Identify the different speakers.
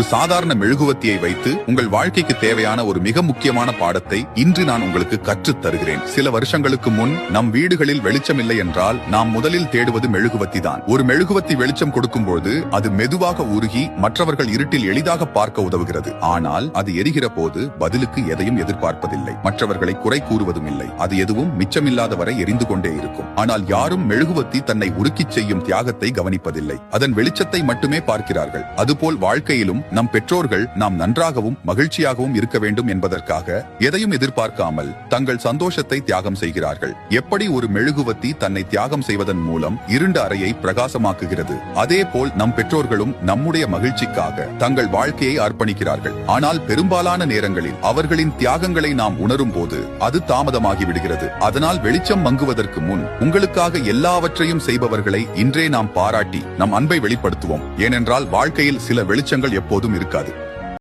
Speaker 1: ஒரு சாதாரண மெழுகுவத்தியை வைத்து உங்கள் வாழ்க்கைக்கு தேவையான ஒரு மிக முக்கியமான பாடத்தை இன்று நான் உங்களுக்கு கற்றுத் தருகிறேன். சில வருஷங்களுக்கு முன் நம் வீடுகளில் வெளிச்சம் இல்லை என்றால் நாம் முதலில் தேடுவது மெழுகுவத்தி தான். ஒரு மெழுகுவத்தி வெளிச்சம் கொடுக்கும்போது அது மெதுவாக உருகி மற்றவர்கள் இருட்டில் எளிதாக பார்க்க உதவுகிறது. ஆனால் அது எரிகிற போது பதிலுக்கு எதையும் எதிர்பார்ப்பதில்லை. மற்றவர்களை குறை கூறுவதும் இல்லை அது எதுவும் மிச்சமில்லாத வரை எரிந்து கொண்டே இருக்கும். ஆனால் யாரும் மெழுகுவத்தி தன்னை உருக்கிச் செய்யும் தியாகத்தை கவனிப்பதில்லை. அதன் வெளிச்சத்தை மட்டுமே பார்க்கிறார்கள். அதுபோல் வாழ்க்கையிலும் நம் பெற்றோர்கள் நாம் நன்றாகவும் மகிழ்ச்சியாகவும் இருக்க வேண்டும் என்பதற்காக எதையும் எதிர்பார்க்காமல் தங்கள் சந்தோஷத்தை தியாகம் செய்கிறார்கள். எப்படி ஒரு மெழுகுவத்தி தன்னை தியாகம் செய்வதன் மூலம் இருண்ட அறையை பிரகாசமாக்குகிறது. அதே போல் நம் பெற்றோர்களும் நம்முடைய மகிழ்ச்சிக்காக தங்கள் வாழ்க்கையை அர்ப்பணிக்கிறார்கள். ஆனால் பெரும்பாலான நேரங்களில் அவர்களின் தியாகங்களை நாம் உணரும் போது அது தாமதமாகி விடுகிறது. அதனால் வெளிச்சம் மங்குவதற்கு முன் உங்களுக்காக எல்லாவற்றையும் செய்பவர்களை இன்றே நாம் பாராட்டி நம் அன்பை வெளிப்படுத்துவோம். ஏனென்றால் வாழ்க்கையில் சில வெளிச்சங்கள் எப்போது எப்போதும் இருக்காது